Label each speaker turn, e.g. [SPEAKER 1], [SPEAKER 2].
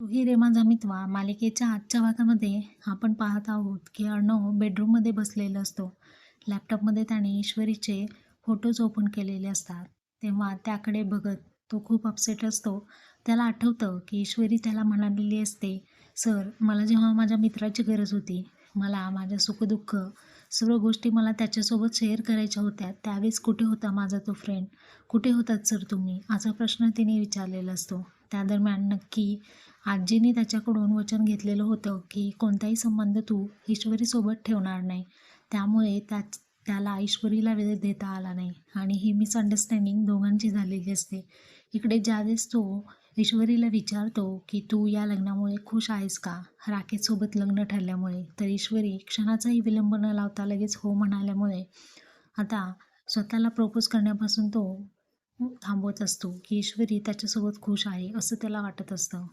[SPEAKER 1] तुही ही रे माझा मालिकेच्या आजच्या भागामध्ये आपण पाहत आहोत की अर्णव बेडरूममध्ये बसलेला असतो. लॅपटॉपमध्ये त्याने ईश्वरीचे फोटोज ओपन केलेले असतात. तेव्हा त्याकडे बघत तो खूप अपसेट असतो. त्याला आठवतं की ईश्वरी त्याला म्हणालेली असते सर मला जेव्हा माझ्या मित्राची गरज होती मला माझ्या सुखदुःख सर्व गोष्टी मला त्याच्यासोबत शेअर करायच्या होत्या त्यावेळेस कुठे होता माझा तो फ्रेंड कुठे होतात सर तुम्ही? असा प्रश्न तिने विचारलेला असतो. त्या दरम्यान नक्की आजीने त्याच्याकडून वचन घेतलेलं होतं की कोणताही संबंध तू ईश्वरीसोबत ठेवणार नाही. त्यामुळे त्या त्याला ईश्वरीला वेळ देता आला नाही. आणि ही मिसअंडरस्टँडिंग दोघांची झालेली असते. इकडे ज्यावेळेस तो ईश्वरीला विचारतो की तू या लग्नामुळे खुश आहेस का? राकेशसोबत लग्न ठरल्यामुळे. तर ईश्वरी क्षणाचाही विलंब न लावता लगेच हो म्हणाल्यामुळे आता स्वतःला प्रपोज करण्यापासून तो थांबवत असतो. की ईश्वरी त्याच्यासोबत खुश आहे असं त्याला वाटत असतं.